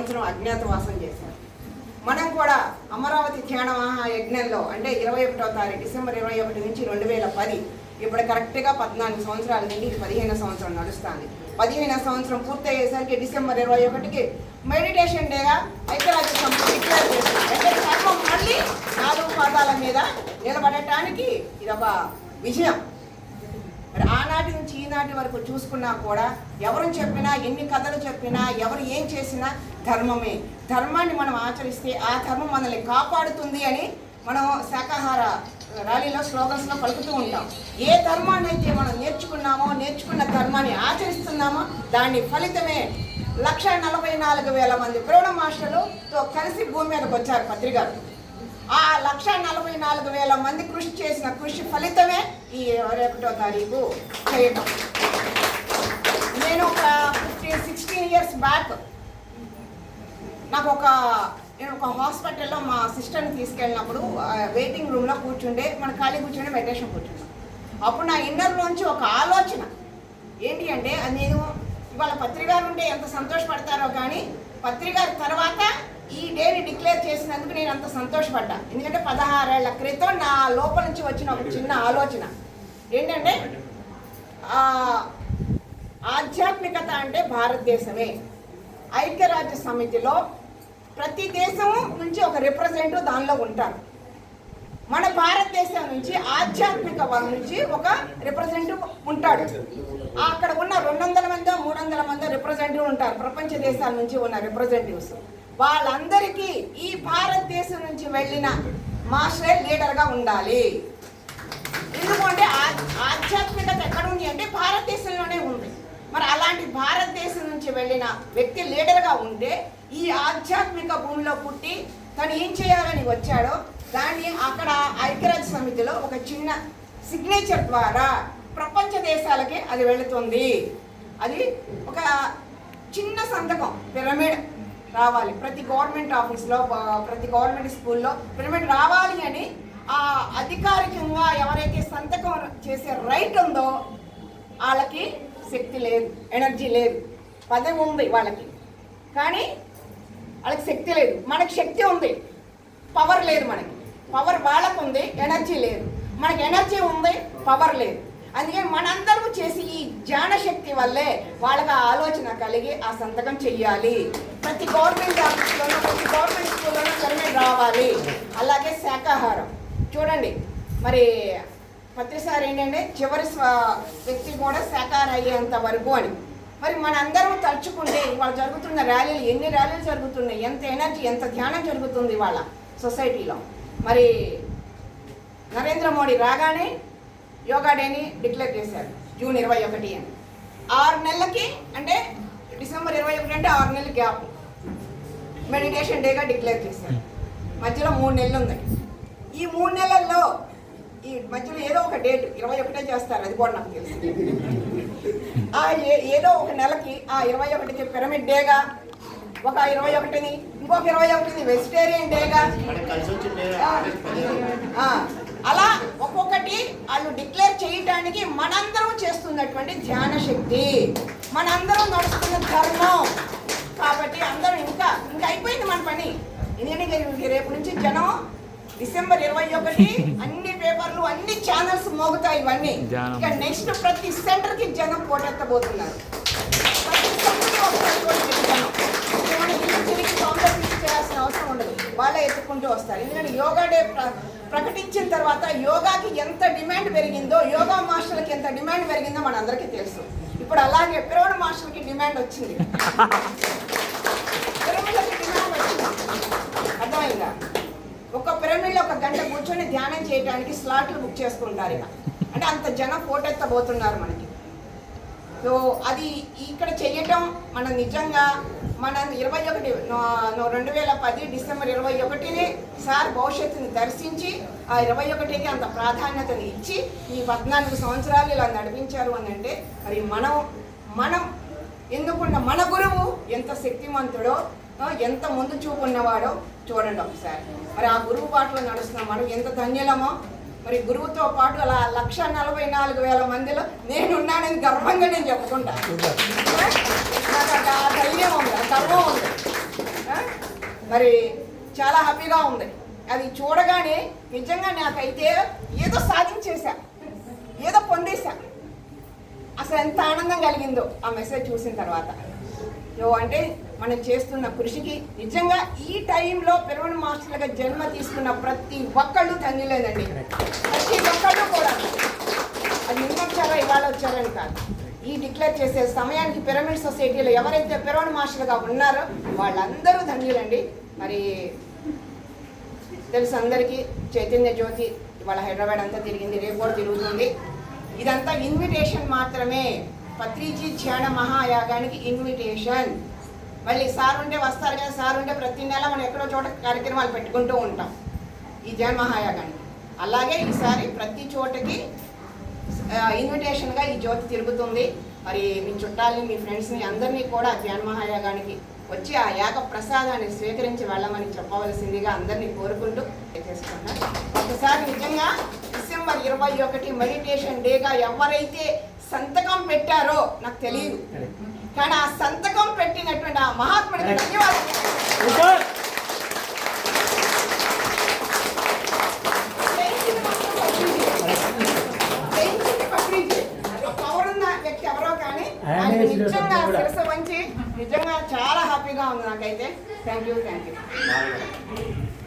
సంవత్సరం అజ్ఞాతవాసం చేశారు. మనం కూడా అమరావతి ధ్యాన మహాయజ్ఞంలో అంటే ఇరవై ఒకటో తారీఖు డిసెంబర్ ఇరవై ఒకటి నుంచి రెండు వేల పది ఇప్పుడు కరెక్ట్గా పద్నాలుగు సంవత్సరాల నుండి ఇది పదిహేను సంవత్సరం నడుస్తుంది. పదిహేను సంవత్సరం పూర్తయ్యేసరికి డిసెంబర్ ఇరవై ఒకటికి మెడిటేషన్ డేగా ఐక్యరాజ్య సమితి డిక్లేర్ చేసింది. అంటే సర్వం మళ్ళీ నాలుగు పాదాల మీద నిలబడటానికి ఇది ఒక విజయం. మరి ఆనాటి నుంచి ఈనాటి వరకు చూసుకున్నా కూడా ఎవరు చెప్పినా ఎన్ని కథలు చెప్పినా ఎవరు ఏం చేసినా ధర్మమే. ధర్మాన్ని మనం ఆచరిస్తే ఆ ధర్మం మనల్ని కాపాడుతుంది అని మనం శాకాహార ర్యాలీలో స్లోగన్స్లో పలుకుతూ ఉంటాం. ఏ ధర్మాన్ని అయితే మనం నేర్చుకున్నామో నేర్చుకున్న ధర్మాన్ని ఆచరిస్తున్నామో దాని ఫలితమే లక్ష నలభై నాలుగు వేల మంది ప్రౌఢ మాస్టర్లతో కలిసి భూమి మీదకి వచ్చారు పత్రికారు. ఆ లక్ష నలభై నాలుగు వేల మంది కృషి చేసిన కృషి ఫలితమే ఈ ఇరవై ఒకటో తారీఖు చేయటం. నేను ఒక ఫిఫ్టీన్ సిక్స్టీన్ ఇయర్స్ బ్యాక్ నాకు ఒక నేను ఒక హాస్పిటల్లో మా సిస్టర్ని తీసుకెళ్ళినప్పుడు వెయిటింగ్ రూమ్లో కూర్చుండే మన ఖాళీ కూర్చుండే మెడిటేషన్ కూర్చున్నాం. అప్పుడు నా ఇన్నర్లోంచి ఒక ఆలోచన ఏంటి అంటే అది నేను ఇవాళ పత్రికారు ఉంటే ఎంత సంతోషపడతారో కానీ పత్రికారు తర్వాత ఈ డేని డిక్లేర్ చేసినందుకు నేను అంత సంతోషపడ్డా. ఎందుకంటే పదహారేళ్ళ క్రితం నా లోపల నుంచి వచ్చిన ఒక చిన్న ఆలోచన. ఏంటంటే ఆధ్యాత్మికత అంటే భారతదేశమే. ఐక్యరాజ్య సమితిలో ప్రతి దేశం నుంచి ఒక రిప్రజెంటేటివ్ దానిలో ఉంటారు. మన భారతదేశం నుంచి ఆధ్యాత్మిక నుంచి ఒక రిప్రజెంటేటివ్ ఉంటాడు. అక్కడ ఉన్న రెండు వందల మందో మూడు వందల మందో రిప్రజెంటేటివ్ ఉంటారు. ప్రపంచ దేశాల నుంచి ఉన్న రిప్రజెంటేటివ్స్ వాళ్ళందరికీ ఈ భారతదేశం నుంచి వెళ్ళిన మాస్టరే లీడర్గా ఉండాలి. అంటే ఆ- ఆధ్యాత్మికత ఎక్కడ ఉంది అంటే భారతదేశంలోనే ఉంది. మరి అలాంటి భారతదేశం నుంచి వెళ్ళిన వ్యక్తి లీడర్గా ఉంటే ఈ ఆధ్యాత్మిక భూమిలో పుట్టి తను ఏం చేయాలని వచ్చాడో దాన్ని అక్కడ ఐక్యరాజ్య సమితిలో ఒక చిన్న సిగ్నేచర్ ద్వారా ప్రపంచ దేశాలకి అది వెళుతుంది. అది ఒక చిన్న సంతకం పిరమిడ్ రావాలి. ప్రతి గవర్నమెంట్ ఆఫీస్లో ప్రతి గవర్నమెంట్ స్కూల్లో పిరమిడ్ రావాలి అని ఆ అధికారికంగా ఎవరైతే సంతకం చేసే రైట్ ఉందో వాళ్ళకి శక్తి లేదు ఎనర్జీ లేదు. పదవి ఉంది వాళ్ళకి. కానీ వాళ్ళకి శక్తి లేదు. మనకి శక్తి ఉంది. పవర్ లేదు మనకి. పవర్ వాళ్ళకు ఉంది ఎనర్జీ లేదు. మనకి ఎనర్జీ ఉంది పవర్ లేదు. అందుకని మనందరూ చేసి ఈ జ్ఞానశక్తి వల్లే వాళ్ళకి ఆ ఆలోచన కలిగి ఆ సంతకం చెయ్యాలి. ప్రతి గవర్నమెంట్ ఆఫీస్లోనూ ప్రతి గవర్నమెంట్ స్కూల్లోనూ పిరమిడ్ రావాలి. అలాగే శాకాహారం చూడండి. మరి ప్రతిసారి ఏంటంటే చివరి స్వ- వ్యక్తి కూడా శాకాహార అయ్యేంత వరకు అని. మరి మనందరం తలుచుకుంటే ఇవాళ జరుగుతున్న ర్యాలీలు ఎన్ని ర్యాలీలు జరుగుతున్నాయి? ఎంత ఎనర్జీ ఎంత ధ్యానం జరుగుతుంది ఇవాళ సొసైటీలో? మరి నరేంద్ర మోడీ రాగానే యోగా డేని డిక్లేర్ చేశారు జూన్ ఇరవై ఒకటి అని. ఆరు నెలలకి అంటే డిసెంబర్ ఇరవై ఒకటి అంటే ఆరు నెలల గ్యాప్. మెడిటేషన్ డేగా డిక్లేర్ చేశారు. మధ్యలో మూడు నెలలు ఉన్నాయి. ఈ మూడు నెలల్లో ఈ మధ్యలో ఏదో ఒక డేట్ ఇరవై ఒకటే చేస్తారు అది కూడా నాకు తెలుసు. ఆ ఏదో ఒక నెలకి ఆ ఇరవై ఒకటికి పిరమిడ్ డేగా ఒక ఇరవై ఒకటిని ఇంకొక ఇరవై ఒకటిని వెజిటేరియన్ డేగా. అలా ఒక్కొక్కటి వాళ్ళు డిక్లేర్ చేయడానికి మనందరం చేస్తున్నటువంటి ధ్యాన శక్తి. మనందరం నడుస్తున్న ధర్మం. కాబట్టి అందరం ఇంకా ఇంకా అయిపోయింది మన పని. ఎందుకంటే రేపు నుంచి జనం డిసెంబర్ ఇరవై ఒకటి అన్ని పేపర్లు అన్ని ఛానల్స్ మోగుతాయి ఇవన్నీ. ఇక నెక్స్ట్ ప్రతి సెంటర్కి జనం పోటెత్తబోతున్నారు. చేయాల్సిన అవసరం ఉండదు. వాళ్ళే ఎత్తుకుంటూ వస్తారు. ఎందుకంటే యోగా డే ప్ర- ప్రకటించిన తర్వాత యోగాకి ఎంత డిమాండ్ పెరిగిందో యోగా మాస్టర్లకి ఎంత డిమాండ్ పెరిగిందో మనందరికీ తెలుసు. ఇప్పుడు అలాగే పిరవడ మాస్టర్కి డిమాండ్ వచ్చింది పిరమిడ్లకి డిమాండ్ వచ్చింది అర్థమైందా ఒక పిరమిడ్లో ఒక గంట కూర్చొని ధ్యానం చేయడానికి స్లాట్లు బుక్ చేసుకుంటారు ఇక. అంటే అంత జనం పోటెత్తబోతున్నారు మనకి. సో అది ఇక్కడ చెయ్యటం మనం నిజంగా మన ఇరవై ఒకటి రెండు వేల పది డిసెంబర్ ఇరవై ఒకటిని సార్ భవిష్యత్తుని దర్శించి ఆ ఇరవై ఒకటికి అంత ప్రాధాన్యతని ఇచ్చి ఈ పద్నాలుగు సంవత్సరాలు ఇలా నడిపించారు అని అంటే మరి మనం మనం ఎందుకున్న మన గురువు ఎంత శక్తిమంతుడో ఎంత ముందు చూపు ఉన్నవాడో చూడండి ఒకసారి. మరి ఆ గురువు పాటలో నడుస్తున్నాం మనం ఎంత ధన్యులమో. మరి గురువుతో పాటు అలా లక్ష నలభై నాలుగు వేల మందిలో నేనున్నానని గర్వంగా నేను చెప్పుకుంటాను ఆ ధైర్యం ఉంది ఆ గర్వం ఉంది. మరి చాలా హ్యాపీగా ఉంది. అది చూడగానే నిజంగా నాకైతే ఏదో సాధించేశా ఏదో పొందేశా అసలు ఎంత ఆనందం కలిగిందో ఆ మెసేజ్ చూసిన తర్వాత. యో అంటే మనం చేస్తున్న కృషికి నిజంగా ఈ టైంలో పిరవణ మాస్టర్లుగా జన్మ తీసుకున్న ప్రతి ఒక్కళ్ళు ధన్యులేదండి ప్రతి ఒక్కళ్ళు కూడా. అది నిన్న వచ్చారా ఇవాళ వచ్చారని కాదు. ఈ డిక్లేర్ చేసే సమయానికి పిరమిడ్ సొసైటీలో ఎవరైతే పిరవణ మాస్టర్లుగా ఉన్నారో వాళ్ళందరూ ధన్యులండి. మరి తెలుసు అందరికీ చైతన్య జ్యోతి ఇవాళ హైదరాబాద్ అంతా తిరిగింది రేపు కూడా తిరుగుతుంది. ఇదంతా ఇన్విటేషన్ మాత్రమే. పత్రిజీ ధ్యాన మహాయాగానికి ఇన్విటేషన్ మళ్ళీ సార్ ఉంటే వస్తారు కదా సార్ ఉంటే ప్రతి నెల మనం ఎక్కడో చోట కార్యక్రమాలు పెట్టుకుంటూ ఉంటాం. ఈ ధ్యాన మహాయాగాన్ని. అలాగే ఈసారి ప్రతి చోటకి ఇన్విటేషన్గా ఈ జ్యోతి తిరుగుతుంది. మరి మీ చుట్టాలని మీ ఫ్రెండ్స్ని అందరినీ కూడా ధ్యాన మహాయాగానికి వచ్చి ఆ యాగ ప్రసాదాన్ని స్వీకరించి వెళ్ళమని చెప్పవలసిందిగా అందరినీ కోరుకుంటూ చేసుకుంటా ఒకసారి నిజంగా డిసెంబర్ ఇరవై ఒకటి మెడిటేషన్ డేగా ఎవరైతే సంతకం పెట్టారో నాకు తెలియదు కానీ ఆ సంతకం పెట్టినటువంటి ఆ మహాత్ముడికి ధన్యవాదాలు. నిజంగా. శిరస వంచి నిజంగా చాలా హ్యాపీగా ఉంది నాకైతే. Thank you thank you